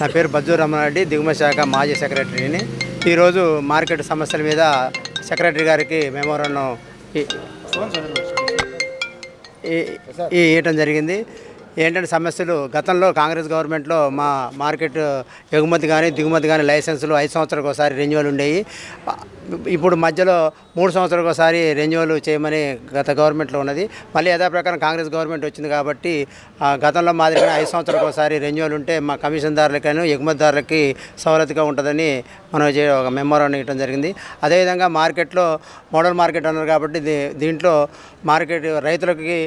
నా పేరు బజ్జూర్ రమణారెడ్డి దిగుమతి శాఖ మాజీ సెక్రటరీని. ఈరోజు మార్కెట్ సమస్యల మీద సెక్రటరీ గారికి మెమోరాండం ఈ ఇవ్వటం జరిగింది. ఏంటంటే సమస్యలు గతంలో కాంగ్రెస్ గవర్నమెంట్లో మా మార్కెట్ ఎగుమతి కానీ దిగుమతి కానీ లైసెన్సులు ఐదు సంవత్సరాలకు ఒకసారి రెన్యువల్ ఉండేవి. ఇప్పుడు మధ్యలో మూడు సంవత్సరాలకు ఒకసారి రెన్యువల్ చేయమని గత గవర్నమెంట్లో ఉన్నది. మళ్ళీ యథాప్రకారం కాంగ్రెస్ గవర్నమెంట్ వచ్చింది కాబట్టి గతంలో మాదిరిగా ఐదు సంవత్సరాలకు ఒకసారి రెన్యువల్ ఉంటే మా కమిషన్దారులకైనా ఎగుమతిదారులకి సవలతుగా ఉంటుందని మనం ఒక మెమోరాన్ని ఇవ్వడం జరిగింది. అదేవిధంగా మార్కెట్లో మోడల్ మార్కెట్ అన్నారు కాబట్టి దీ- దీంట్లో మార్కెట్ రైతులకి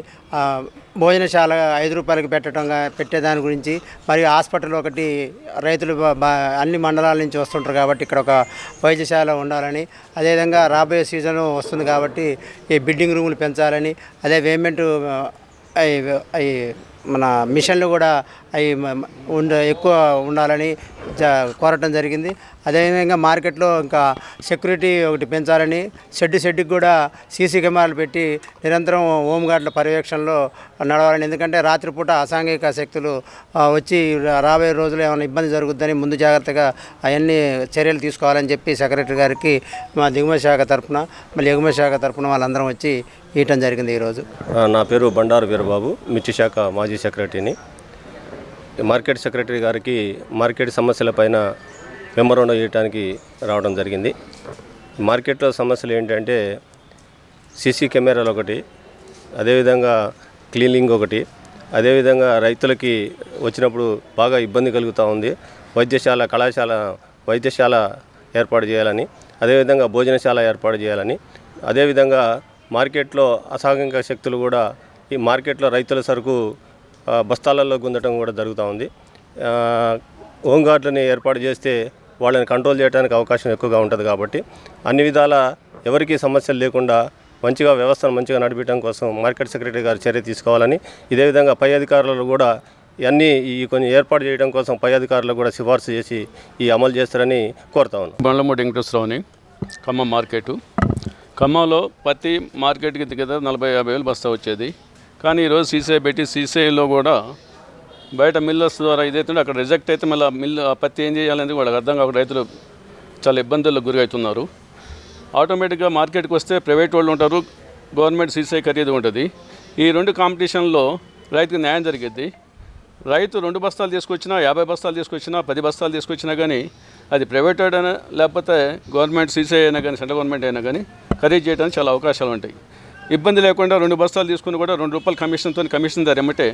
భోజనశాల ఐదు రూపాయలకి పెట్టడం పెట్టేదాని గురించి మరియు హాస్పిటల్ ఒకటి రైతులు అన్ని మండలాల నుంచి వస్తుంటారు కాబట్టి ఇక్కడ ఒక వైద్యశాల ఉండాలని అదేవిధంగా రాబోయే సీజన్ వస్తుంది కాబట్టి ఈ బిడ్డింగ్ రూములు పెంచాలని అదే పేమెంట్ అవి అవి మన మిషన్లు కూడా అవి ఉండ ఎక్కువ ఉండాలని కోరటం జరిగింది. అదేవిధంగా మార్కెట్లో ఇంకా సెక్యూరిటీ ఒకటి పెంచాలని షెడ్ షెడ్కి కూడా సీసీ కెమెరాలు పెట్టి నిరంతరం హోంగార్డుల పర్యవేక్షణలో నడవాలని. ఎందుకంటే రాత్రిపూట అసాంఘిక శక్తులు వచ్చి రాబోయే రోజులు ఏమైనా ఇబ్బంది జరుగుద్దని ముందు జాగ్రత్తగా అవన్నీ చర్యలు తీసుకోవాలని చెప్పి సెక్రటరీ గారికి మా దిగుమతి శాఖ తరఫున మళ్ళీ ఎగుమతి శాఖ తరఫున వాళ్ళందరం వచ్చి ఇవ్వటం జరిగింది ఈరోజు. నా పేరు బండారు వీరబాబు మిర్చి శాఖ మాజీ సెక్రటరీని. మార్కెట్ సెక్రటరీ గారికి మార్కెట్ సమస్యలపైన మెమోరాండం ఇవ్వడానికి రావడం జరిగింది. మార్కెట్లో సమస్యలు ఏంటంటే సీసీ కెమెరాలు ఒకటి అదేవిధంగా క్లీనింగ్ ఒకటి అదేవిధంగా రైతులకి వచ్చినప్పుడు బాగా ఇబ్బంది కలుగుతూ ఉంది. వైద్యశాల కళాశాల వైద్యశాల ఏర్పాటు చేయాలని అదేవిధంగా భోజనశాల ఏర్పాటు చేయాలని అదేవిధంగా మార్కెట్లో అసాంఘిక శక్తులు కూడా ఈ మార్కెట్లో రైతుల సరుకు బస్తాలలో గుందటం కూడా జరుగుతూ ఉంది. ఆ, ఏర్పాటు చేస్తే వాళ్ళని కంట్రోల్ చేయడానికి అవకాశం ఎక్కువగా ఉంటుంది కాబట్టి అన్ని విధాల ఎవరికీ సమస్యలు లేకుండా మంచిగా వ్యవస్థను మంచిగా నడిపించడం కోసం మార్కెట్ సెక్రటరీ గారు చర్య తీసుకోవాలని ఇదే విధంగా పై అధికారులు కూడా ఇవన్నీ ఈ కొన్ని ఏర్పాటు చేయడం కోసం పై అధికారులు కూడా సిఫార్సు చేసి ఈ అమలు చేస్తారని కోరుతా ఉన్నాను బండ్లమూడి వెంకటేశ్వరరావుని ఖమ్మం మార్కెటు. ఖమ్మంలో పత్తి మార్కెట్కి దగ్గర నలభై యాభై వేలు బస్తా వచ్చేది. కానీ ఈరోజు సీసీఐ పెట్టి సీసీఐలో కూడా బయట మిల్లర్స్ ద్వారా ఇదైతుంటే అక్కడ రిజెక్ట్ అయితే మళ్ళీ మిల్ పత్తి ఏం చేయాలనేది వాళ్ళకి అర్థం కాకుండా రైతులు చాలా ఇబ్బందులకు గురి అవుతున్నారు ఆటోమేటిక్గా మార్కెట్కి వస్తే ప్రైవేట్ వాళ్ళు ఉంటారు గవర్నమెంట్ సీసీఐ ఖరీదు ఉంటుంది. ఈ రెండు కాంపిటీషన్లో రైతుకు న్యాయం జరిగింది రైతు రెండు బస్తాలు తీసుకొచ్చినా యాభై బస్తాలు తీసుకొచ్చినా పది బస్తాలు తీసుకొచ్చినా కానీ అది ప్రైవేట్ అయినా లేకపోతే గవర్నమెంట్ సీసీఐ అయినా కానీ సెంట్రల్ గవర్నమెంట్ అయినా కానీ ఖరీదు చేయడానికి చాలా అవకాశాలు ఉంటాయి. ఇబ్బంది లేకుండా రెండు బస్తాలు తీసుకుని కూడా రెండు రూపాయల కమిషన్తో కమిషన్ ధర ఎమ్మటే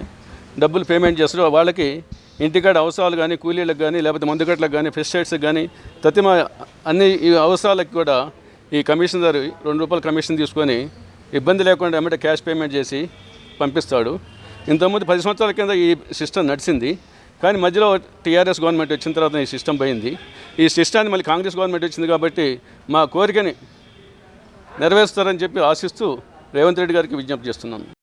డబ్బులు పేమెంట్ చేస్తారు. వాళ్ళకి ఇంటికాడ అవసరాలు కానీ కూలీలకు కానీ లేకపోతే మందుగట్లకు కానీ పెస్టిసైడ్స్కి కానీ తతిమ అన్ని ఈ అవసరాలకు కూడా ఈ కమిషన్ ధర రెండు రూపాయల కమిషన్ తీసుకొని ఇబ్బంది లేకుండా ఎమ్మటే క్యాష్ పేమెంట్ చేసి పంపిస్తాడు. ఇంతకుముందు పది సంవత్సరాల కింద ఈ సిస్టమ్ నడిచింది. కానీ మధ్యలో టీఆర్ఎస్ గవర్నమెంట్ వచ్చిన తర్వాత ఈ సిస్టమ్ పోయింది. ఈ సిస్టాన్ని మళ్ళీ కాంగ్రెస్ గవర్నమెంట్ వచ్చింది కాబట్టి మా కోరికని నెరవేరుస్తారని చెప్పి ఆశిస్తూ రేవంత్ రెడ్డి గారికి విజ్ఞప్తి చేస్తున్నాను.